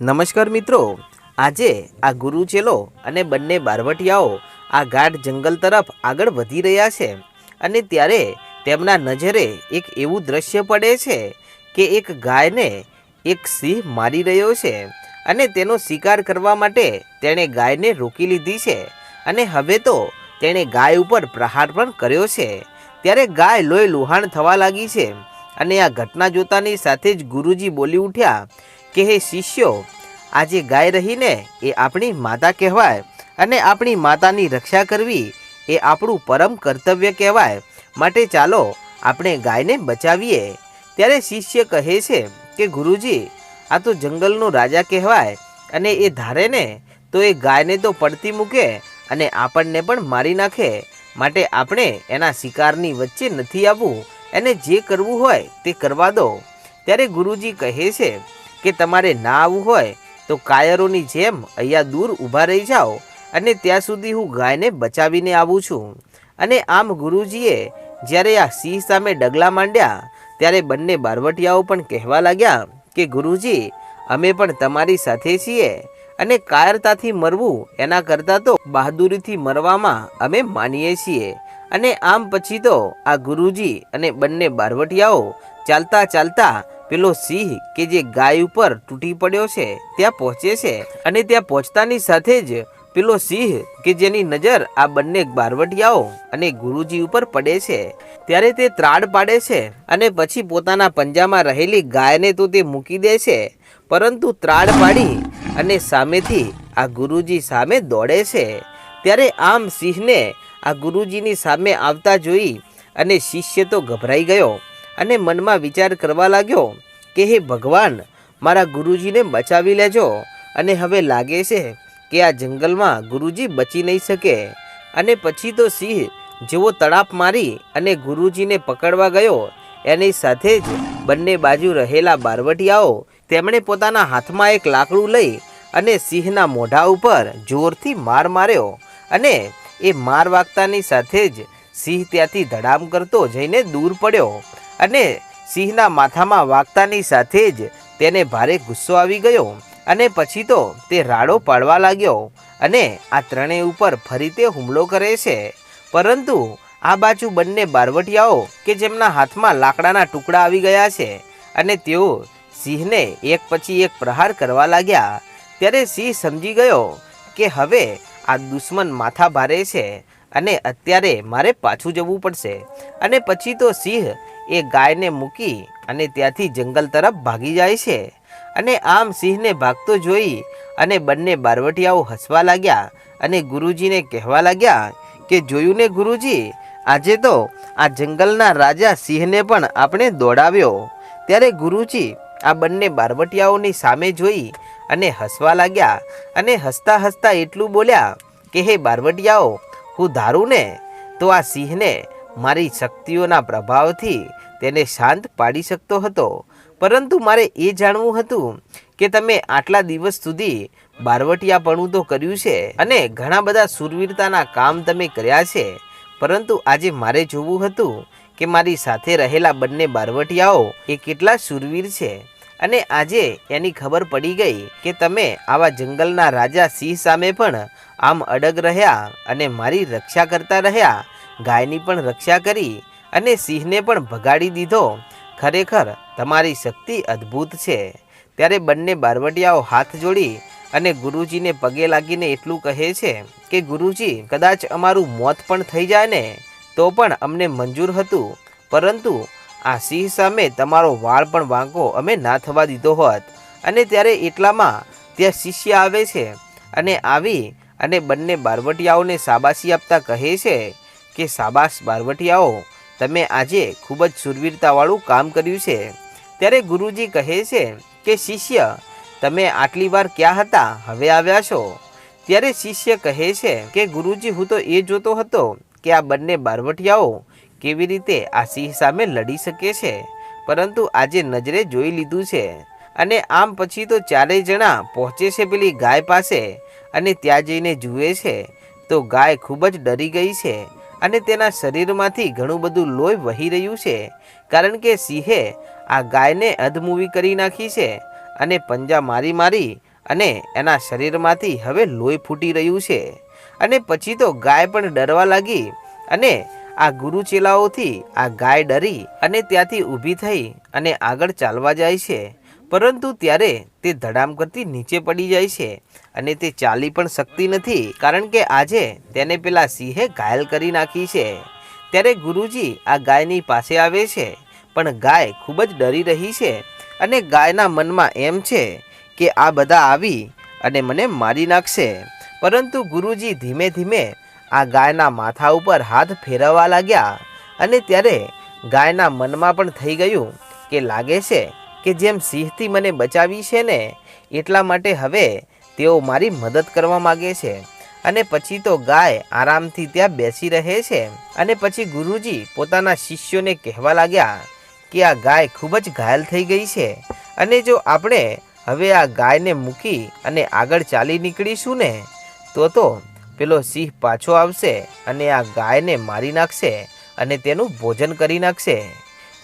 નમસ્કાર મિત્રો, આજે આ ગુરુ ચેલો અને બંને બારવટિયાઓ આ ગાઢ જંગલ તરફ આગળ વધી રહ્યા છે અને ત્યારે તેમના નજરે એક એવું દ્રશ્ય પડે છે કે એક ગાયને એક સિંહ મારી રહ્યો છે અને તેનો શિકાર કરવા માટે તેણે ગાયને રોકી લીધી છે અને હવે તો તેણે ગાય ઉપર પ્રહાર પણ કર્યો છે. ત્યારે ગાય લોહી લુહાણ થવા લાગી છે અને આ ઘટના જોતાની સાથે જ ગુરુજી બોલી ઉઠ્યા કે હે શિષ્યો, આજે ગાય રહીને એ આપણી માતા કહેવાય અને આપણી માતાની રક્ષા કરવી એ આપણું પરમ કર્તવ્ય કહેવાય. માટે ચાલો આપણે ગાયને બચાવીએ. ત્યારે શિષ્ય કહે છે કે, ગુરુજી, આ તો જંગલનો રાજા કહેવાય અને એ ધારે ને તો એ ગાયને તો પડતી મૂકે અને આપણને પણ મારી નાખે. માટે આપણે એના શિકારની વચ્ચે નથી આવવું. એને જે કરવું હોય તે કરવા દો. ત્યારે ગુરુજી કહે છે કે તમારે ના આવવું હોય, તો કાયરોની જેમ અહીંયા દૂર ઊભા રહી જાઓ અને ત્યાં સુધી હું ગાયને બચાવીને આવું છું. અને આમ ગુરુજીએ જ્યારે આ સિંહ સામે ડગલા માંડ્યા, ત્યારે બંને બારવટિયાઓ પણ કહેવા લાગ્યા કે, ગુરુજી, અમે પણ તમારી સાથે છીએ અને કાયરતાથી મરવું એના કરતાં તો બહાદુરીથી મરવામાં અમે માનીએ છીએ. અને આમ પછી તો આ ગુરુજી અને બંને બારવટિયાઓ ચાલતા ચાલતા પેલો સિંહ કે જે ગાય ઉપર તૂટી પડ્યો છે, ત્યાં પહોંચે છે અને ત્યાં પહોંચતાની સાથે જ પેલો સિંહ કે જેની નજર આ બંને બારવટિયાઓ અને ગુરુજી ઉપર પડે છે, ત્યારે તે ત્રાડ પાડે છે અને પછી પોતાના પંજામાં રહેલી ગાયને તો તે મૂકી દે છે, પરંતુ ત્રાડ પાડી અને સામેથી આ ગુરુજી સામે દોડે છે. ત્યારે આમ સિંહને આ ગુરુજીની સામે આવતા જોઈ અને શિષ્ય તો ગભરાઈ ગયો. અને મનમાં વિચાર કરવા લાગ્યો કે હે ભગવાન, મારા ગુરુજીને બચાવી લેજો. અને હવે લાગે છે કે આ જંગલમાં ગુરુજી બચી નહીં શકે. અને પછી તો સિંહ જેવો તડાપ મારી અને ગુરુજીને પકડવા ગયો. એની સાથે જ બંને બાજુ રહેલા બારવટિયાઓ તેમણે પોતાના હાથમાં એક લાકડું લઈ અને સિંહના મોઢા ઉપર જોરથી માર માર્યો. અને એ માર વાગતાની સાથે જ સિંહ ત્યાંથી ધડામ કરતો જઈને દૂર પડ્યો. અને સિંહના માથામાં વાગતાની સાથે જ તેને ભારે ગુસ્સો આવી ગયો અને પછી તો તે રાડો પાડવા લાગ્યો અને આ ત્રણેય ઉપર ફરી તે હુમલો કરે છે. પરંતુ આ બાજુ બંને બારવટિયાઓ કે જેમના હાથમાં લાકડાના ટુકડા આવી ગયા છે અને તેઓ સિંહને એક પછી એક પ્રહાર કરવા લાગ્યા, ત્યારે સિંહ સમજી ગયો કે હવે આ દુશ્મન માથા ભારે છે અને અત્યારે મારે પાછું જવું પડશે. અને પછી તો સિંહ એ ગાયને મૂકી અને ત્યાંથી જંગલ તરફ ભાગી જાય છે. અને આમ સિંહને ભાગતો જોઈ અને બંને બારવટિયાઓ હસવા લાગ્યા અને ગુરુજીને કહેવા લાગ્યા કે, જોયું ને ગુરુજી, આજે તો આ જંગલના રાજા સિંહને પણ આપણે દોડાવ્યો. ત્યારે ગુરુજી આ બંને બારવટિયાઓની સામે જોઈ અને હસવા લાગ્યા અને હસતા હસતા એટલું બોલ્યા કે, હે બારવટિયાઓ હું ધારું ને તો આ સિંહને મારી શક્તિઓના પ્રભાવથી તેને શાંત પાડી શકતો હતો. પરંતુ મારે એ જાણવું હતું કે તમે આટલા દિવસ સુધી બારવટિયાપણું તો કર્યું છે અને ઘણા બધા સુરવીરતાના કામ તમે કર્યા છે. પરંતુ આજે મારે જોવું હતું કે મારી સાથે રહેલા બંને બારવટિયાઓ એ કેટલા સુરવીર છે. અને આજે એની ખબર પડી ગઈ કે તમે આવા જંગલના રાજા સિંહ સામે પણ આમ અડગ રહ્યા અને મારી રક્ષા કરતા રહ્યા, ગાયની પણ રક્ષા કરી અને સિંહને પણ ભગાડી દીધો. ખરેખર તમારી શક્તિ અદ્ભુત છે. ત્યારે બંને બારવટિયાઓ હાથ જોડી અને ગુરુજીને પગે લાગીને એટલું કહે છે કે, ગુરુજી, કદાચ અમારું મોત પણ થઈ જાય ને, તો પણ અમને મંજૂર હતું. પરંતુ આ સિંહ સામે તમારો વાળ પણ વાંકો અમે ના થવા દીધો હોત. અને ત્યારે એટલામાં ત્યાં શિષ્ય આવે છે અને આવી અને બંને બારવટિયાઓને સાબાસી આપતા કહે છે કે સાબાસ બારવટિયાઓ, તમે આજે ખૂબ જ સુરવીરતાવાળું કામ કર્યું છે. ત્યારે ગુરુજી કહે છે કે, શિષ્ય, તમે આટલી વાર ક્યાં હતા? હવે આવ્યા છો? ત્યારે શિષ્ય કહે છે કે, ગુરુજી, હું તો એ જોતો હતો કે આ બંને બારવટિયાઓ કેવી રીતે આ સિંહ સામે લડી શકે છે? પરંતુ આજે નજરે જોઈ લીધું છે. અને આમ પછી તો ચારેય જણા પહોંચે છે પેલી ગાય પાસે અને ત્યાં જઈને જુએ છે. તો ગાય ખૂબ જ ડરી ગઈ છે અને તેના શરીરમાંથી ઘણું બધું લોહી વહી રહ્યું છે. કારણ કે સિંહે આ ગાયને અધમૂવી કરી નાખી છે અને પંજા મારી મારી અને એના શરીરમાંથી હવે લોહી ફૂટી રહ્યું છે. અને પછી તો ગાય પણ ડરવા લાગી અને આ ગુરુ ચેલાઓથી આ ગાય ડરી અને ત્યાંથી ઊભી થઈ અને આગળ ચાલવા જાય છે. પરંતુ ત્યારે તે ધડામ કરતી નીચે પડી જાય છે અને તે ચાલી પણ શકતી નથી કારણ કે આજે તેને પેલા સિંહે ઘાયલ કરી નાખી છે. ત્યારે ગુરુજી આ ગાયની પાસે આવે છે, પણ ગાય ખૂબ જ ડરી રહી છે અને ગાયના મનમાં એમ છે કે આ બધા આવી અને મને મારી નાખશે. પરંતુ ગુરુજી ધીમે ધીમે આ ગાયના માથા ઉપર હાથ ફેરવવા લાગ્યા અને ત્યારે ગાયના મનમાં પણ થઈ ગયું કે લાગે છે કે જેમ સિંહથી મને બચાવી છે ને, એટલા માટે હવે તેઓ મારી મદદ કરવા માગે છે. અને પછી તો ગાય આરામથી ત્યાં બેસી રહે છે અને પછી ગુરુજી પોતાના શિષ્યોને કહેવા લાગ્યા કે આ ગાય ખૂબ જ ઘાયલ થઈ ગઈ છે અને જો આપણે હવે આ ગાયને મૂકી અને આગળ ચાલી નીકળીશું ને, તો તો પેલો સિંહ પાછો આવશે અને આ ગાયને મારી નાખશે અને તેનું ભોજન કરી નાખશે.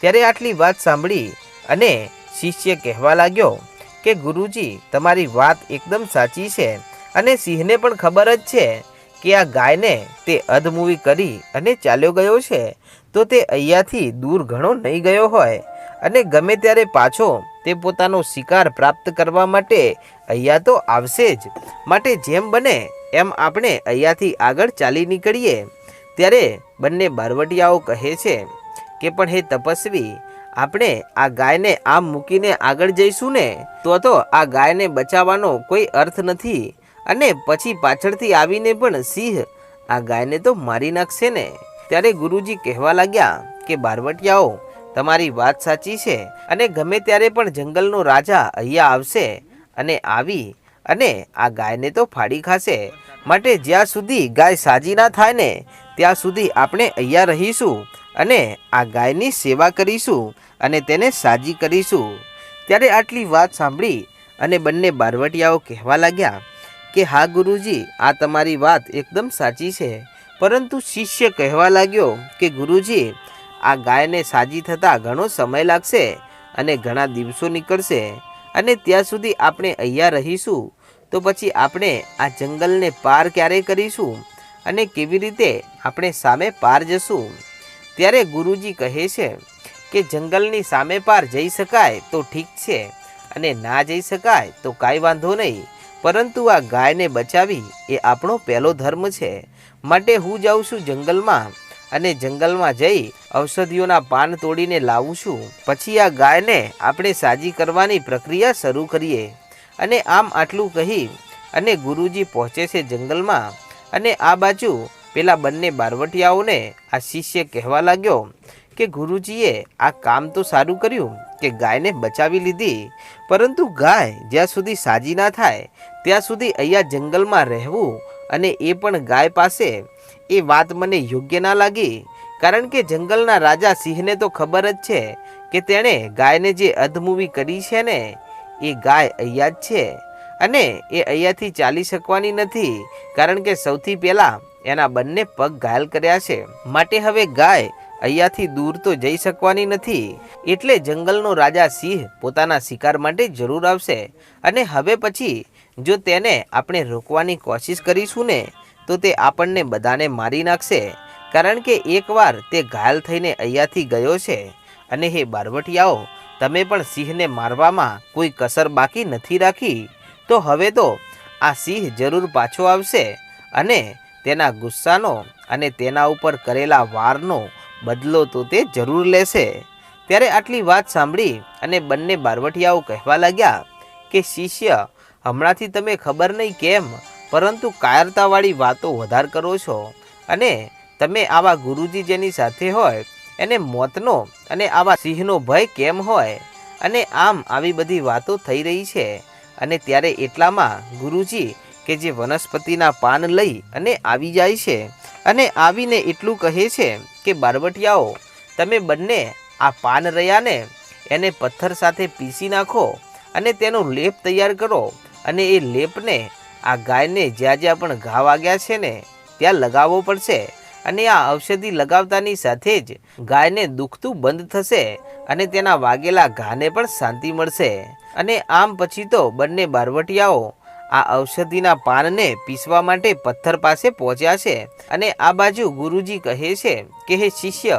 ત્યારે આટલી વાત સાંભળી અને શિષ્ય કહેવા લાગ્યો કે, ગુરુજી, તમારી વાત એકદમ સાચી છે અને સિંહને પણ ખબર જ છે કે આ ગાયને તે અધમૂવી કરી અને ચાલ્યો ગયો છે. તો તે અહીંયાથી દૂર ઘણો નહીં ગયો હોય અને ગમે ત્યારે પાછો તે પોતાનો શિકાર પ્રાપ્ત કરવા માટે અહીંયા તો આવશે જ. માટે જેમ બને એમ આપણે અહીંયાથી આગળ ચાલી નીકળીએ, ત્યારે બંને બારવટિયાઓ કહે છે કે, પણ હે તપસ્વી, આપણે આ ગાયને આમ મૂકીને આગળ જઈશું ને, તો તો આ ગાયને બચાવવાનો કોઈ અર્થ નથી. અને પછી પાછળથી આવીને પણ સિંહ આ ગાયને તો મારી નાખશે ને. ત્યારે ગુરુજી કહેવા લાગ્યા કે, બારવટિયાઓ, તમારી વાત સાચી છે. અને ગમે ત્યારે પણ જંગલનો રાજા અહીંયા આવશે અને આવી અને આ ગાયને તો ફાડી ખાશે. માટે જ્યાં સુધી ગાય સાજી ના થાય ને, ત્યાં સુધી આપણે અહીંયા રહીશું અને આ ગાયની સેવા કરીશું અને તેને સાજી કરીશું. ત્યારે આટલી વાત સાંભળી અને બંને બારવટિયાઓ કહેવા લાગ્યા કે, હા, ગુરુજી, આ તમારી વાત એકદમ સાચી છે. પરંતુ શિષ્ય કહેવા લાગ્યો કે, ગુરુજી, આ ગાયને સાજી થતાં ઘણો સમય લાગશે અને ઘણા દિવસો નીકળશે. અને ત્યાં સુધી આપણે અહીંયા રહીશું, તો પછી આપણે આ જંગલને પાર ક્યારે કરીશું અને કેવી રીતે આપણે સામે પાર જશું? ત્યારે ગુરુજી કહે છે કે જંગલની સામે પાર જઈ શકાય તો ઠીક છે અને ના જઈ શકાય તો કાંઈ વાંધો નહીં, પરંતુ આ ગાયને બચાવી એ આપણો પહેલો ધર્મ છે. માટે હું જાઉં છું જંગલમાં અને જંગલમાં જઈ ઔષધિઓના પાન તોડીને લાવું છું. પછી આ ગાયને આપણે સાજી કરવાની પ્રક્રિયા શરૂ કરીએ. અને આમ આટલું કહી અને ગુરુજી પહોંચે છે જંગલમાં. અને આ બાજુ પેલા બંને બારવટિયાઓને આ શિષ્ય કહેવા લાગ્યો કે ગુરુજીએ આ કામ તો સારું કર્યું કે ગાયને બચાવી લીધી. પરંતુ ગાય જ્યાં સુધી સાજી ના થાય, ત્યાં સુધી અહીંયા જંગલમાં રહેવું અને એ પણ ગાય પાસે એ વાત મને યોગ્ય ના લાગી, કારણ કે જંગલના રાજા સિંહને તો ખબર જ છે કે તેણે ગાયને જે અધમૂવી કરી છે ને, એ ગાય અહીંયા જ છે. અને એ અહીંયાથી ચાલી શકવાની નથી, કારણ કે સૌથી પહેલાં એના બંને પગ ઘાયલ કર્યા છે. માટે હવે ગાય અહીંયાથી દૂર તો જઈ શકવાની નથી, એટલે જંગલનો રાજા સિંહ પોતાના શિકાર માટે જરૂર આવશે. અને હવે પછી જો તેને આપણે રોકવાની કોશિશ કરીશું ને તો તે આપણને બધાને મારી નાખશે, કારણ કે એકવાર તે ઘાયલ થઈને અહીંયાથી ગયો છે. અને હે બારવટિયાઓ, તમે પણ સિંહને મારવામાં કોઈ કસર બાકી નથી રાખી? તો હવે તો આ સિંહ જરૂર પાછો આવશે અને તેના ગુસ્સાનો અને તેના ઉપર કરેલા વારનો બદલો તો તે જરૂર લેશે. ત્યારે આટલી વાત સાંભળી અને બંને બારવટિયાઓ કહેવા લાગ્યા કે, શિષ્ય, હમણાંથી તમે ખબર નહીં કેમ પરંતુ કાયરતાવાળી વાતો વધાર કરો છો અને તમે આવા ગુરુજી જેની સાથે હોય, એને મોતનો અને આવા સિંહનો ભય કેમ હોય? અને આમ આવી બધી વાતો થઈ રહી છે અને ત્યારે એટલામાં ગુરુજી કે જે વનસ્પતિના પાન લઈ અને આવી જાય છે અને આવીને એટલું કહે છે કે, બારવટિયાઓ, તમે બંને આ પાન રહ્યાને એને પથ્થર સાથે પીસી નાખો અને તેનો લેપ તૈયાર કરો અને એ લેપને આ ગાયને જ્યાં જ્યાં પણ ઘા વાગ્યા છે ને, ત્યાં લગાવવો પડશે અને આ ઔષધિ લગાવતાની સાથે જ ગાયને દુખતું બંધ થશે અને તેના વાગેલા ઘાને પણ શાંતિ મળશે. અને આમ પછી તો બંને બારવટિયાઓ આ ઔષધિના પાનને પીસવા માટે પથ્થર પાસે પહોંચ્યા છે અને આ બાજુ ગુરુજી કહે છે કે, હે શિષ્ય,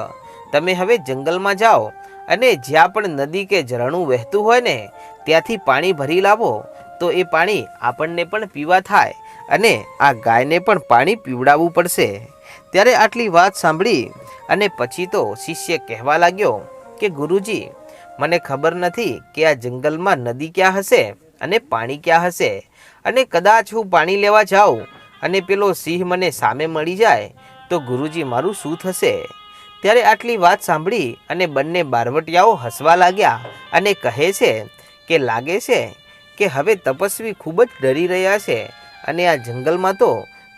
તમે હવે જંગલમાં જાઓ અને જ્યાં પણ નદી કે ઝરણું વહેતું હોય ને, ત્યાંથી પાણી ભરી લાવો તો એ પાણી આપણને પણ પીવા થાય અને આ ગાયને પણ પાણી પીવડાવવું પડશે. ત્યારે આટલી વાત સાંભળી અને પછી તો શિષ્ય કહેવા લાગ્યો કે, ગુરુજી, મને ખબર નથી કે આ જંગલમાં નદી ક્યાં હશે અને પાણી ક્યાં હશે અને કદાચ હું પાણી લેવા જાઉં અને પેલો સિંહ મને સામે મળી જાય તો ગુરુજી મારું શું થશે? ત્યારે આટલી વાત સાંભળી અને બંને બારવટિયાઓ હસવા લાગ્યા અને કહે છે કે, લાગે છે કે હવે તપસ્વી ખૂબ જ ડરી રહ્યા છે અને આ જંગલમાં તો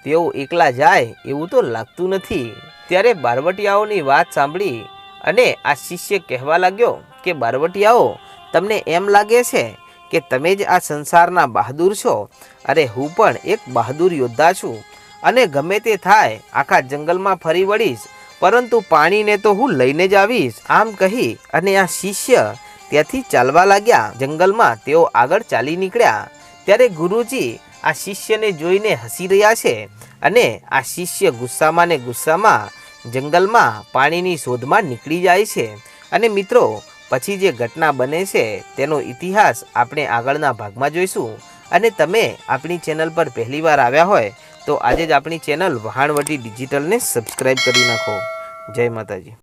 તેઓ એકલા જાય એવું તો લાગતું નથી. ત્યારે બારવટિયાઓની વાત સાંભળી અને આ શિષ્ય કહેવા લાગ્યો કે, બારવટિયાઓ, તમને એમ લાગે છે કે તમે જ આ સંસારના બહાદુર છો? અરે, હું પણ એક બહાદુર યોદ્ધા છું અને ગમે તે થાય આખા જંગલમાં ફરી વળીશ, પરંતુ પાણીને તો હું લઈને જ આવીશ. આમ કહી અને આ શિષ્ય ત્યાંથી ચાલવા લાગ્યા. જંગલમાં તેઓ આગળ ચાલી નીકળ્યા. ત્યારે ગુરુજી આ શિષ્યને જોઈને હસી રહ્યા છે અને આ શિષ્ય ગુસ્સામાં ને ગુસ્સામાં જંગલમાં પાણીની શોધમાં નીકળી જાય છે. અને મિત્રો, પછી જે ઘટના બને છે તેનો ઇતિહાસ આપણે આગળના ભાગમાં જોઈશું. અને તમે આપણી ચેનલ પર પહેલીવાર આવ્યા હોય, તો આજે જ આપણી ચેનલ વહાણવટી ડિજિટલને સબસ્ક્રાઈબ કરી નાખો. જય માતાજી.